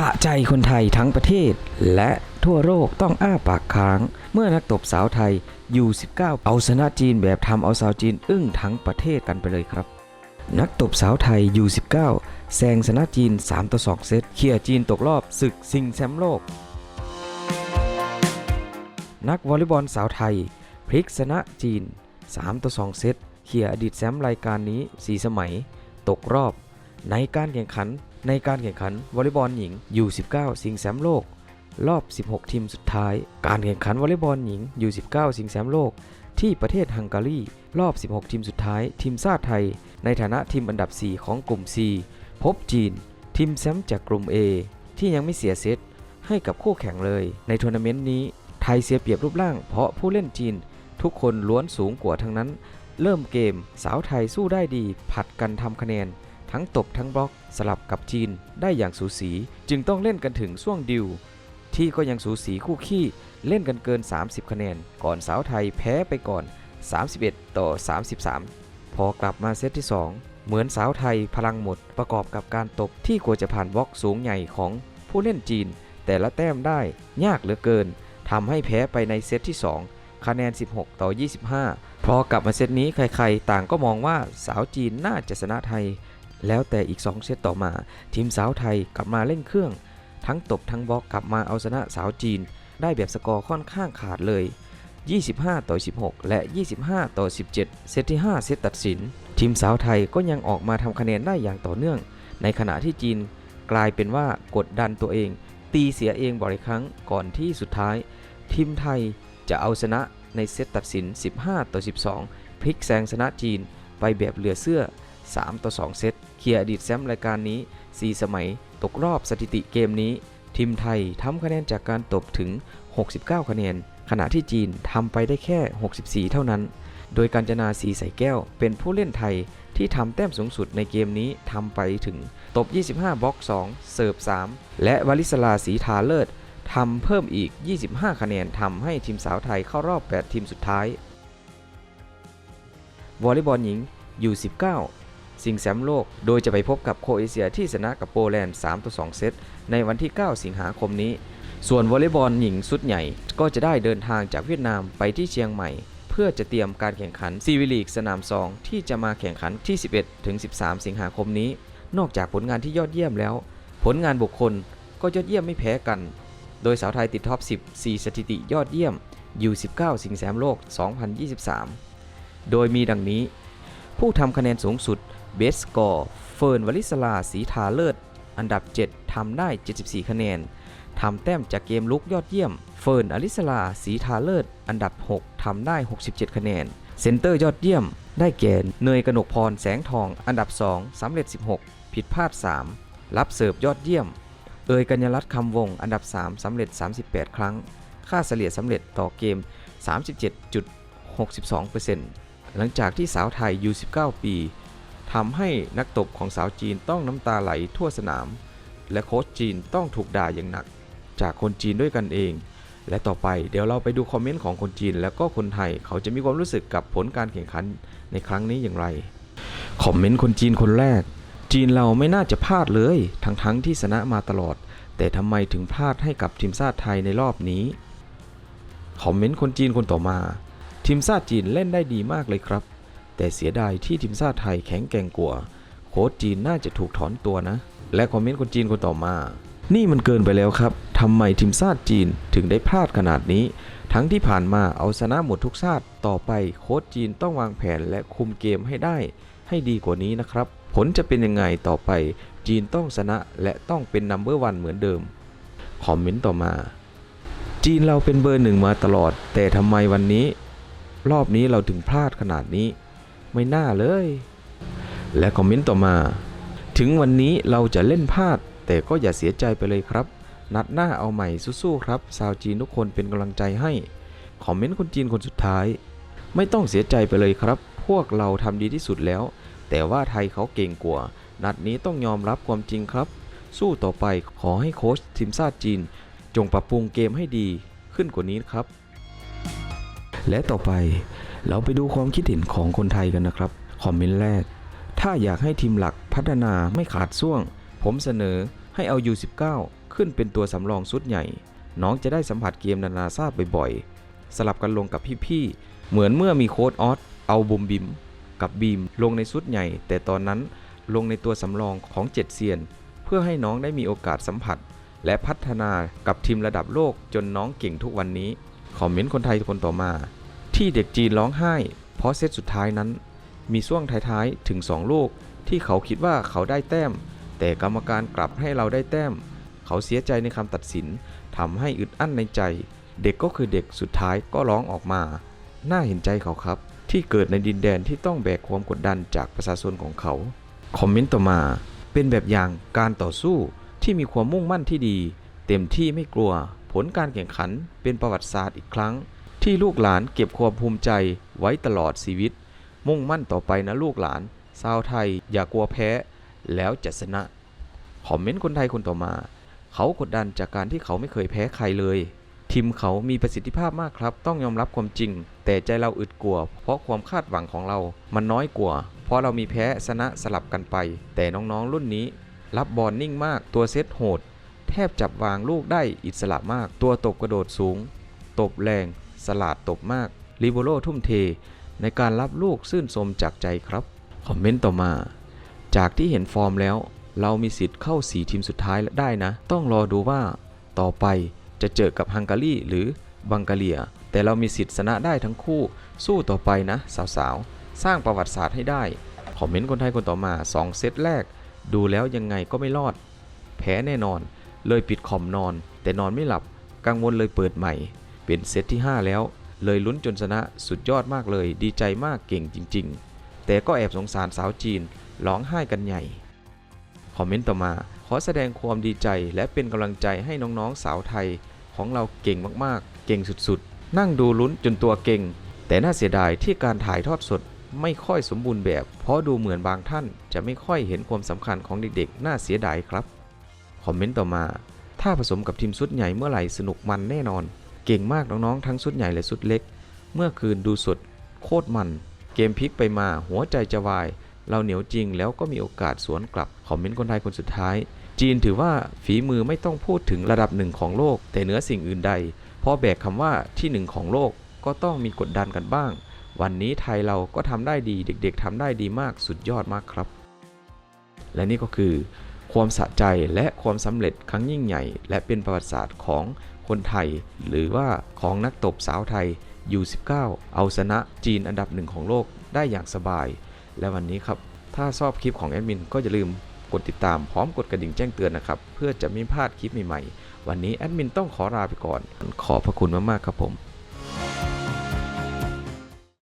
สะใจคนไทยทั้งประเทศ และทั่วโลกต้องอ้าปากค้าง เมื่อนักตบสาวไทย U19 เอาชนะจีนแบบทำเอาสาวจีนอึ้งทั้งประเทศกันไปเลยครับ นักตบสาวไทย U19 แซงชนะจีน 3 ต่อ 2 เซตเคลียร์จีนตกรอบศึกซิงแชมป์โลก นักวอลเลย์บอลสาวไทย พลิกชนะจีน 3 ต่อ 2 เซตเคลียร์อดีตแชมป์รายการนี้ 4 สมัย ตกรอบ ในการแข่งขัน ในการแข่งขันวอลเลย์บอลหญิง U19 ชิงแชมป์โลก รอบ 16 ทีมสุดท้าย การแข่งขันวอลเลย์บอลหญิง U19 ชิงแชมป์โลก ที่ประเทศฮังการีรอบ 16 ทีมสุดท้าย ทีมชาติไทย ในฐานะทีมอันดับ 4 ของกลุ่ม C พบจีน ทีมแชมป์จากกลุ่ม A ที่ยังไม่เสียเซตให้กับคู่แข่งเลย ในทัวร์นาเมนต์นี้ไทยเสียเปรียบรูปร่าง เพราะผู้เล่นจีน ทุกคนล้วนสูงกว่าทั้งนั้น เริ่มเกมสาวไทยสู้ได้ดี ผัดกันทำคะแนน ทั้งตบทั้งบล็อกสลับกับจีนได้อย่างสูสี จึงต้องเล่นกันถึงช่วงดิว ที่ก็ยังสูสีคู่ขี้เล่นกันเกิน 30 คะแนน ก่อนสาวไทยแพ้ไปก่อน 31 ต่อ 33 พอกลับมาเซตที่ 2 เหมือนสาวไทยพลังหมดประกอบกับการตบที่กว่าจะผ่านบล็อกสูงใหญ่ของผู้เล่นจีน แต่ละแต้มได้ยากเหลือเกินทำให้แพ้ไปในเซตที่ 2 คะแนน 16 ต่อ 25 พอกลับมาเซตนี้ใครๆ ต่างก็มองว่าสาวจีนน่าจะชนะไทย แล้วแต่อีก 2 เซตต่อมา ทีมสาวไทยกลับมาเล่นเครื่อง ทั้งตบทั้งบล็อกกลับมาเอาชนะสาวจีน ได้แบบสกอร์ค่อนข้างขาดเลย 25 ต่อ 16 และ 25 ต่อ 17 เซตที่ 5 เซตตัดสิน ทีมสาวไทยก็ยังออกมาทำคะแนนได้อย่างต่อเนื่อง ในขณะที่จีนกลายเป็นว่ากดดันตัวเอง ตีเสียเองบ่อยครั้งก่อนที่สุดท้าย ทีมไทยจะเอาชนะในเซตตัดสิน 15 ต่อ 12 พลิกแซงชนะจีนไปแบบเหลือเสื้อ 3 ต่อ 2 เซตเคลียร์อดีตแชมป์รายการนี้ 4 สมัย ตกรอบสถิติเกมนี้ ทีมไทยทำคะแนนจากการตบถึง 69 คะแนน ขณะที่จีนทำไปได้แค่ 64 เท่านั้น โดยการจนาสีใสแก้ว เป็นผู้เล่นไทยที่ทำแต้มสูงสุดในเกมนี้ทำไปถึงตบ 25 บล็อก 2 เสิร์ฟ 3 และวลิศลาสีทาเลิศทำเพิ่มอีก 25 คะแนนทำให้ทีมสาวไทยเข้ารอบ 8 ทีมสุดท้ายวอลเลย์บอลหญิง U19 สิงแชมป์โลก โดยจะไปพบกับโครเอเชียที่ชนะกับโปแลนด์ 3 ต่อ 2 เซต ในวันที่ 9 สิงหาคมนี้ ส่วนวอลเลย์บอลหญิงสุดใหญ่ ก็จะได้เดินทางจากเวียดนามไปที่เชียงใหม่ เพื่อจะเตรียมการแข่งขันซีวิลีกสนาม 2 ที่จะมาแข่งขันที่ 11 ถึง 13 สิงหาคมนี้ นอกจากผลงานที่ยอดเยี่ยมแล้ว ผลงานบุคคลก็ยอดเยี่ยมไม่แพ้กัน โดยสาวไทยติดท็อป 10 4 สถิติยอดเยี่ยม U19 สิงแชมป์โลก 2023 โดยมีดังนี้ ผู้ทำคะแนนสูงสุด เบสกอร์เฟิร์นวลิศลาสีทาเลิศ อันดับ 7ทำได้ 74 คะแนนทำแต้มจากเกมลุกยอดเยี่ยม เฟิร์นอลิสลาสีทาเลิศ อันดับ 6ทำได้ 67 คะแนน เซนเตอร์ยอดเยี่ยม ได้แก่เนยกนกพรแสงทอง อันดับ 2สำเร็จ 16 ผิดพลาด 3 รับเสิร์ฟยอดเยี่ยม เอยกัญญรัตน์คำวง อันดับ 3สำเร็จ 38 ครั้ง ค่าเฉลี่ยสำเร็จต่อเกม 37.62%หลังจากที่สาวไทย U19 ปี ทำให้นักตบของสาวจีนต้องน้ำตาไหลทั่วสนาม และโค้ชจีนต้องถูกด่าอย่างหนัก จากคนจีนด้วยกันเอง และต่อไปเดี๋ยวเราไปดูคอมเมนต์ของคนจีน แล้วก็คนไทยเขาจะมีความรู้สึกกับผลการแข่งขันในครั้งนี้อย่างไรคอมเมนต์คนจีนคนแรก จีนเราไม่น่าจะพลาดเลย ทั้งทั้งที่ชนะมาตลอด แต่ทำไมถึงพลาดให้กับทีมชาติไทยในรอบนี้คอมเมนต์คนจีนคนต่อมา ทีมชาติจีนเล่นได้ดีมากเลยครับ แต่เสียดายที่ทีมชาติไทยแข็งแกร่งกว่า โค้ชจีนน่าจะถูกถอนตัวนะ และคอมเมนต์คนจีนคนต่อมา นี่มันเกินไปแล้วครับทำไมทีมชาติจีนถึงได้พลาดขนาดนี้ ทั้งที่ผ่านมาเอาชนะหมดทุกชาติ ต่อไปโค้ชจีนต้องวางแผนและคุมเกมให้ได้ ให้ดีกว่านี้นะครับ ผลจะเป็นยังไงต่อไป จีนต้องชนะและต้องเป็นนัมเบอร์วันเหมือนเดิม คอมเมนต์ต่อมา จีนเราเป็นเบอร์หนึ่งมาตลอด แต่ทำไมวันนี้ รอบนี้เราถึงพลาดขนาดนี้ ไม่น่าเลย และคอมเมนต์ต่อมา ถึงวันนี้เราจะเล่นพลาด แต่ก็อย่าเสียใจไปเลยครับ นัดหน้าเอาใหม่สู้ๆครับชาวจีนทุกคนเป็นกำลังใจให้ คอมเมนต์คนจีนคนสุดท้าย ไม่ต้องเสียใจไปเลยครับ พวกเราทำดีที่สุดแล้ว แต่ว่าไทยเขาเก่งกว่า นัดนี้ต้องยอมรับความจริงครับ สู้ต่อไปขอให้โค้ชทีมชาติจีน จงปรับปรุงเกมให้ดีขึ้นกว่านี้ครับและต่อไป เราไปดูความคิดเห็นของคนไทยกันนะครับ คอมเมนต์แรก ถ้าอยากให้ทีมหลักพัฒนาไม่ขาดช่วง ผมเสนอให้เอา U19 ขึ้นเป็นตัวสำรองสุดใหญ่ น้องจะได้สัมผัสเกมนานาชาติบ่อยๆ สลับกันลงกับพี่ๆ เหมือนเมื่อมีโค้ดออสเอาบุมบิม กับบีมลงในชุดใหญ่ แต่ตอนนั้นลงในตัวสำรองของเจ็ดเซียน เพื่อให้น้องได้มีโอกาสสัมผัส และพัฒนากับทีมระดับโลกจนน้องเก่งทุกวันนี้ คอมเมนต์คนไทยคนต่อมา ที่เด็กจีนร้องไห้ เพราะเซตสุดท้ายนั้น มีช่วงท้ายๆถึง 2 ลูก ที่เขาคิดว่าเขาได้แต้ม แต่กรรมการกลับให้เราได้แต้ม เขาเสียใจในคำตัดสินทำให้อึดอั้นในใจ เด็กก็คือเด็กสุดท้ายก็ร้องออกมา น่าเห็นใจเขาครับ ที่เกิดในดินแดนที่ต้องแบกความกดดันจากประชาชนของเขา คอมเมนต์ต่อมา เป็นแบบอย่างการต่อสู้ที่มีความมุ่งมั่นที่ดี เต็มที่ไม่กลัว ผลการแข่งขันเป็นประวัติศาสตร์อีกครั้ง ที่ลูกหลานเก็บความภูมิใจไว้ตลอดชีวิต มุ่งมั่นต่อไปนะลูกหลานชาวไทยอย่ากลัวแพ้ แล้วจะชนะคอมเมนต์คนไทยคนต่อมา เขากดดันจากการที่เขาไม่เคยแพ้ใครเลย ทีมเขามีประสิทธิภาพมากครับ ต้องยอมรับความจริง แต่ใจเราอึดกลัว เพราะความคาดหวังของเรามันน้อยกว่า เพราะเรามีแพ้ชนะสลับกันไป แต่น้องๆรุ่นนี้ รับบอลนิ่งมากตัวเซตโหด แทบจับวางลูกได้อิสระมากตัวตบกระโดดสูง ตบแรง สลาดตบมากลิโบโรทุ่มเท ในการรับลูกซื่นชมจากใจครับ คอมเมนต์ต่อมา จากที่เห็นฟอร์มแล้ว เรามีสิทธิ์เข้า4ทีมสุดท้ายได้นะ ต้องรอดูว่า ต่อไปจะเจอกับฮังการีหรือบังกาเลีย แต่เรามีสิทธิ์ชนะได้ทั้งคู่ สู้ต่อไปนะ สาวๆ สร้างประวัติศาสตร์ให้ได้ คอมเมนต์คนไทยคนต่อมา 2 เซตแรก ดูแล้วยังไงก็ไม่รอด แพ้แน่นอน เลยปิดคอมนอน แต่นอนไม่หลับ กังวลเลยเปิดใหม่ เป็นเซตที่ 5 แล้ว เลยลุ้นจนชนะสุดยอดมากเลย ดีใจมากเก่งจริง ๆ แต่ก็แอบสงสารสาวจีนร้องไห้กันใหญ่ คอมเมนต์ต่อมา ขอแสดงความดีใจและเป็นกำลังใจให้น้องๆสาวไทย ของเราเก่งมากๆ เก่งสุดๆ นั่งดูลุ้นจนตัวเก่ง แต่น่าเสียดายที่การถ่ายทอดสดไม่ค่อยสมบูรณ์แบบ เพราะดูเหมือนบางท่านจะไม่ค่อยเห็นความสำคัญของเด็กๆ น่าเสียดายครับ คอมเมนต์ต่อมา ถ้าผสมกับทีมชุดใหญ่เมื่อไหร่สนุกมันแน่นอน เก่งมากน้องๆทั้งชุดใหญ่และชุดเล็ก เมื่อคืนดูสดโคตรมัน เกมพลิกไปมาหัวใจจะวาย เราเหนียวจริงแล้วก็มีโอกาสสวนกลับคอมเมนต์คนไทยคนสุดท้าย จีนถือว่าฝีมือไม่ต้องพูดถึงระดับหนึ่งของโลก แต่เหนือสิ่งอื่นใดพราะแบกคำว่าที่หนึ่งของโลกก็ต้องมีกดดันกันบ้าง วันนี้ไทยเราก็ทำได้ดีเด็ก ๆทำได้ดีมากสุดยอดมากครับ และนี่ก็คือความสะใจและความสำเร็จครั้งยิ่งใหญ่ และเป็นประวัติศาสตร์ของ คนไทย หรือว่าของนักตบสาวไทย U19 เอาชนะจีนอันดับหนึ่งของโลกได้อย่างสบาย และวันนี้ครับ ถ้าชอบคลิปของแอดมินก็อย่าลืมกดติดตามพร้อมกดกระดิ่งแจ้งเตือนนะครับ เพื่อจะไม่พลาดคลิปใหม่ๆ วันนี้แอดมินต้องขอลาไปก่อน ขอบพระคุณมากๆครับผม